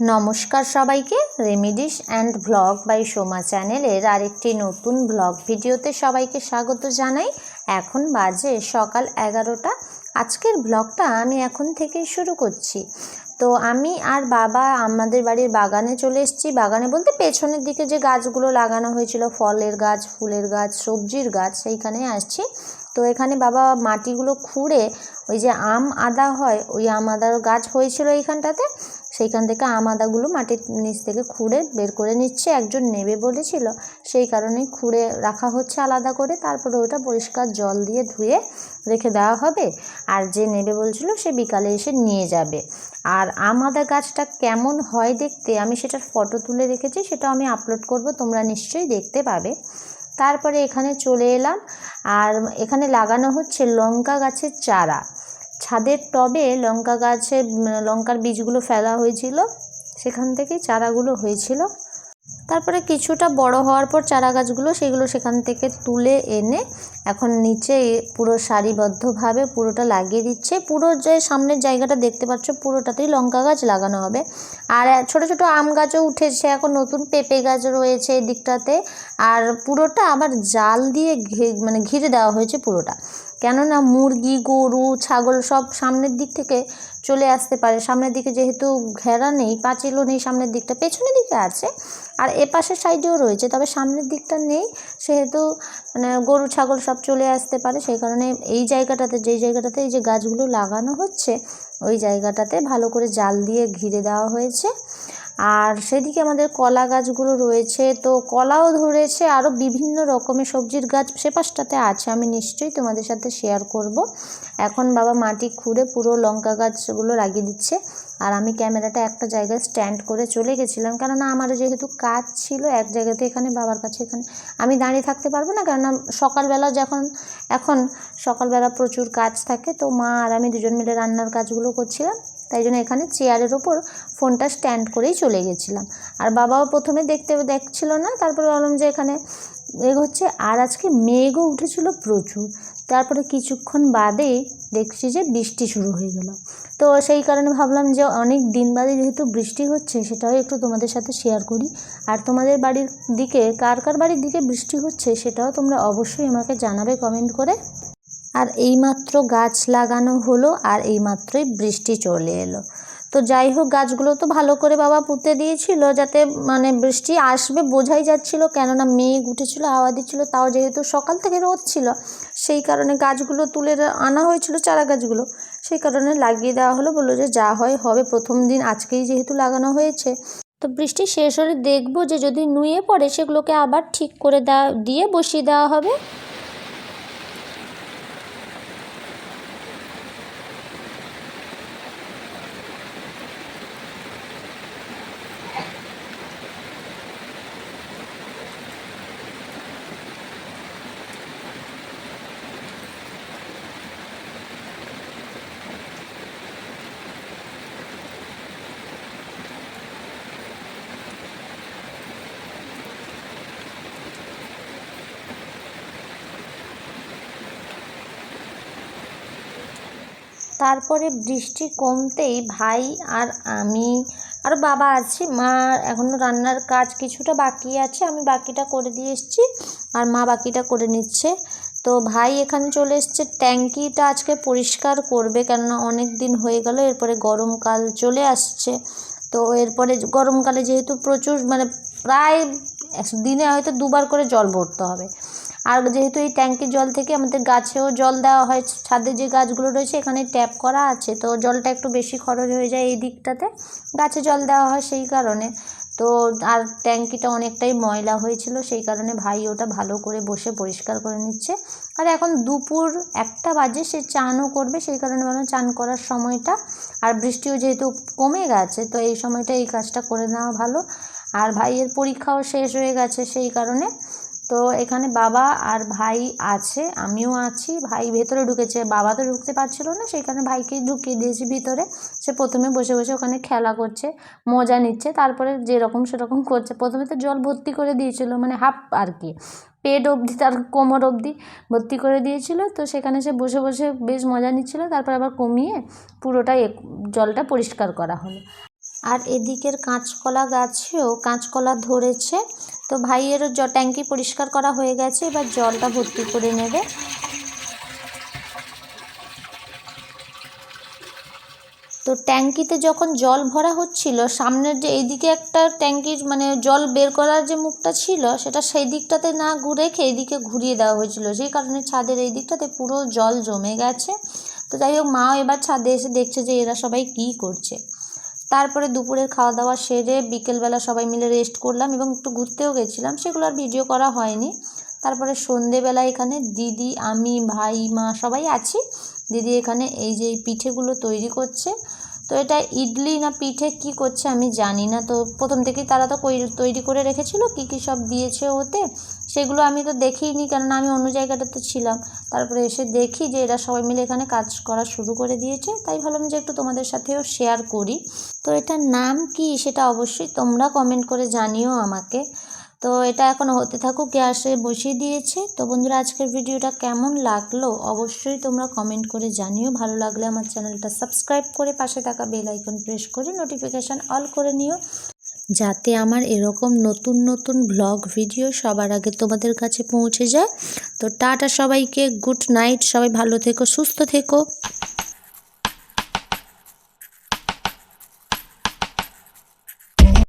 নমস্কার সবাইকে। Remedies and vlog by Soma চ্যানেলের আরেকটি নতুন ভ্লগ ভিডিওতে সবাইকে স্বাগত জানাই। এখন বাজে সকাল এগারোটা। আজকের ব্লগটা আমি এখন থেকেই শুরু করছি। তো আমি আর বাবা আমাদের বাড়ির বাগানে চলে এসেছি। বাগানে বলতে পেছনের দিকে যে গাছগুলো লাগানো হয়েছিল, ফলের গাছ, ফুলের গাছ, সবজির গাছ, সেইখানে আসছি। তো এখানে বাবা মাটিগুলো খুঁড়ে ওই যে আম আদা হয়, ওই আম আদার গাছ হয়েছিল এইখানটাতে। সেইখান থেকে আম আদাগুলো মাটির নিচ থেকে খুঁড়ে বের করে নিচ্ছে, একজন নেবে বলেছিল। সেই কারণেই খুঁড়ে রাখা হচ্ছে আলাদা করে, তারপরে ওটা পরিষ্কার জল দিয়ে ধুয়ে রেখে দেওয়া হবে। আর যে নেবে বলছিল সে বিকালে এসে নিয়ে যাবে। আর আম আদা গাছটা কেমন হয় দেখতে আমি সেটার ফটো তুলে রেখেছি সেটা আমি আপলোড করব, তোমরা নিশ্চয়ই দেখতে পাবে। তারপরে এখানে চলে এলাম, আর এখানে লাগানো হচ্ছে লঙ্কা গাছের চারা। ছাদের টবে লঙ্কা গাছে লঙ্কার বীজগুলো ফেলা হয়েছিল। সেখান থেকেই চারাগুলো হয়েছিল। তারপরে কিছুটা বড় হওয়ার পর চারা গাছগুলো সেগুলো সেখান থেকে তুলে এনে এখন নিচে পুরো সারিবদ্ধভাবে পুরোটা লাগিয়ে দিচ্ছে। পুরো যে সামনের জায়গাটা দেখতে পাচ্ছ, পুরোটাতেই লঙ্কা গাছ লাগানো হবে। আর ছোট ছোট আম গাছও উঠেছে, এখন নতুন পেঁপে গাছ রয়েছে এই দিকটাতে আর পুরোটা আবার জাল দিয়ে ঘে- মানে ঘিরে দেওয়া হয়েছে পুরোটা। কেননা মুরগি, গরু, ছাগল সব সামনের দিক থেকে চলে আসতে পারে। সামনের দিকে যেহেতু ঘেরা নেই, পাঁচিলও নেই সামনের দিকটা, পেছনের দিকে আছে। আর এ পাশের সাইডেও রয়েছে, তবে সামনের দিকটা নেই। সেহেতু মানে গরু, ছাগল সব চলে আসতে পারে। সেই কারণে এই জায়গাটাতে, যেই জায়গাটাতে এই যে গাছগুলো লাগানো হচ্ছে, ওই জায়গাটাতে ভালো করে জাল দিয়ে ঘিরে দেওয়া হয়েছে। আর সেদিকে আমাদের কলা গাছগুলো রয়েছে, তো কলাও ধরেছে আরও বিভিন্ন রকমের সবজির গাছ সে পাশটাতে আছে, আমি নিশ্চয়ই তোমাদের সাথে শেয়ার করব। এখন বাবা মাটি খুঁড়ে পুরো লঙ্কা গাছগুলো লাগিয়ে দিচ্ছে, আর আমি ক্যামেরাটা একটা জায়গায় স্ট্যান্ড করে চলে গেছিলাম, কেননা আমার যেহেতু কাজ ছিল, এক জায়গাতে এখানে, বাবার কাছে এখানে, আমি দাঁড়িয়ে থাকতে পারব না, কেননা সকালবেলা যখন, এখন সকালবেলা প্রচুর কাজ থাকে, তো মা আর আমি দুজন মিলে রান্নার কাজগুলো করছিলাম তাই জন্য এখানে চেয়ারের ওপর ফোনটা স্ট্যান্ড করেই চলে গেছিলাম। আর বাবাও প্রথমে দেখতে দেখছিল না, তারপরে বললাম যে এখানে হচ্ছে, আর আজকে মেঘও উঠেছিল প্রচুর। তারপরে কিছুক্ষণ বাদেই দেখছি যে বৃষ্টি শুরু হয়ে গেল। তো সেই কারণে ভাবলাম যে অনেক দিন বাদে যেহেতু বৃষ্টি হচ্ছে, সেটাও একটু তোমাদের সাথে শেয়ার করি। আর তোমাদের বাড়ির দিকে, কার কার বাড়ির দিকে বৃষ্টি হচ্ছে, সেটাও তোমরা অবশ্যই আমাকে জানাবে কমেন্ট করে। আর এইমাত্র গাছ লাগানো হলো আর এইমাত্রই বৃষ্টি চলে এলো। তো যাই হোক, গাছগুলো তো ভালো করে বাবা পুঁতে দিয়েছিল যাতে মানে বৃষ্টি আসবে বোঝাই যাচ্ছিল, কেননা মেঘ উঠেছিল, হাওয়া দিচ্ছিল, তাও যেহেতু সকাল থেকে রোদ ছিল, সেই কারণে গাছগুলো তুলে আনা হয়েছিল, চারা গাছগুলো, সেই কারণে লাগিয়ে দেওয়া হলো, বলল যে যা হয় হবে, প্রথম দিন আজকেই যেহেতু লাগানো হয়েছে। তো বৃষ্টি শেষ হলে দেখব যে যদি নুয়ে পড়ে, সেগুলোকে আবার ঠিক করে দেওয়া দিয়ে বসিয়ে দেওয়া হবে। তারপরে বৃষ্টি কমতেই ভাই আর আমি আর বাবা আছে, মা এখনও রান্নার কাজ কিছুটা বাকি আছে, আমি বাকিটা করে দিয়ে এসেছি আর মা বাকিটা করে নিচ্ছে। তো ভাই এখানে চলে এসছে, ট্যাঙ্কিটা আজকে পরিষ্কার করবে কেননা অনেক দিন হয়ে গেল, এরপরে গরমকাল চলে আসছে। তো এরপরে গরমকালে যেহেতু প্রচুর মানে প্রায় দিনে হয়তো দুবার করে জল ভরতে হবে। আর যেহেতু এই ট্যাঙ্কির জল থেকে আমাদের গাছেও জল দেওয়া হয়, ছাদে যে গাছগুলো রয়েছে এখানে ট্যাপ করা আছে, তো জলটা একটু বেশি খরচ হয়ে যায় এই দিকটাতে। গাছে জল দেওয়া হয় সেই কারণে। তো আর ট্যাঙ্কিটা অনেকটাই ময়লা হয়েছিল, সেই কারণে ভাই ওটা ভালো করে বসে পরিষ্কার করে নিচ্ছে। আর এখন দুপুর একটা বাজে, সে চানও করবে, সেই কারণে মানে চান করার সময়টা। আর বৃষ্টিও যেহেতু কমে গেছে, তো এই সময়টা এই কাজটা করে নেওয়া ভালো। আর ভাইয়ের পরীক্ষাও শেষ হয়ে গেছে সেই কারণে। তো এখানে বাবা আর ভাই আছে, আমিও আছি। ভাই ভেতরে ঢুকেছে, বাবা তো ঢুকতে পারছিল না কারণে ভাইকেই ঢুকিয়ে দিয়েছি ভিতরে। সে প্রথমে বসে বসে ওখানে খেলা করছে, মজা নিচ্ছে, তারপরে যেরকম সেরকম করছে। প্রথমে তো জল ভর্তি করে দিয়েছিল মানে হাফ আর কি, পেট অবধি, তার কোমর অবধি ভর্তি করে দিয়েছিল। তো সেখানে সে বসে বসে বেশ মজা নিচ্ছিল, তারপর আবার কমিয়ে পুরোটাই এক- জলটা পরিষ্কার করা হলো। আর এদিকের কাঁচকলা গাছেও কাঁচকলা ধরেছে তো ভাইয়েরও জ ট্যাঙ্কি পরিষ্কার করা হয়ে গেছে, এবার জলটা ভর্তি করে নেবে। তো ট্যাঙ্কিতে যখন জল ভরা হচ্ছিল, সামনের যে এইদিকে একটা ট্যাঙ্কির মানে জল বের করার যে মুখটা ছিল, সেটা সেই দিকটাতে না ঘুরে এই দিকে ঘুরিয়ে দেওয়া হয়েছিল। সেই কারণে ছাদের এই দিকটাতে পুরো জল জমে গেছে। তো যাই হোক, মাও এবার ছাদে এসে দেখছে যে এরা সবাই কী করছে। তারপরে দুপুরের খাওয়া দাওয়া সেরে বিকেলবেলা সবাই মিলে রেস্ট করলাম এবং একটু ঘুরতেও গেছিলাম। সেগুলো আর ভিডিও করা হয়নি। তারপরে সন্ধেবেলা এখানে দিদি, আমি, ভাই, মা সবাই আছি। দিদি এখানে এই যে পিঠেগুলো তৈরি করছে। তো এটা ইডলি না পিঠে কি করছে আমি জানি না। তো প্রথম থেকেই তারা তো তৈরি করে রেখেছিল। কি কি সব দিয়েছে ওতে? সেগুলো আমি তো দেখিইনি কেননা আমি অন্য জায়গাটাতে ছিলাম। তারপরে এসে দেখি যে এরা সবাই মিলে এখানে কাজ করা শুরু করে দিয়েছে। তাই ভাবলাম যে একটু তোমাদের সাথেও শেয়ার করি। তো এটার নাম কি সেটা অবশ্যই তোমরা কমেন্ট করে জানিও আমাকে। তো এটা এখন হতে থাকুক, গ্যাসে বসিয়ে দিয়েছে। তো বন্ধুরা, আজকের ভিডিওটা কেমন লাগল অবশ্যই তোমরা কমেন্ট করে জানিও। ভালো লাগলে আমার চ্যানেলটা সাবস্ক্রাইব করে পাশে থাকা বেল আইকন প্রেস করে নোটিফিকেশান অল করে নিও। যাতে আমার এরকম নতুন নতুন ব্লগ ভিডিও সবার আগে তোমাদের কাছে পৌঁছে যায়। তো টাটা সবাইকে গুড নাইট সবাই ভালো থেকো, সুস্থ থেকো।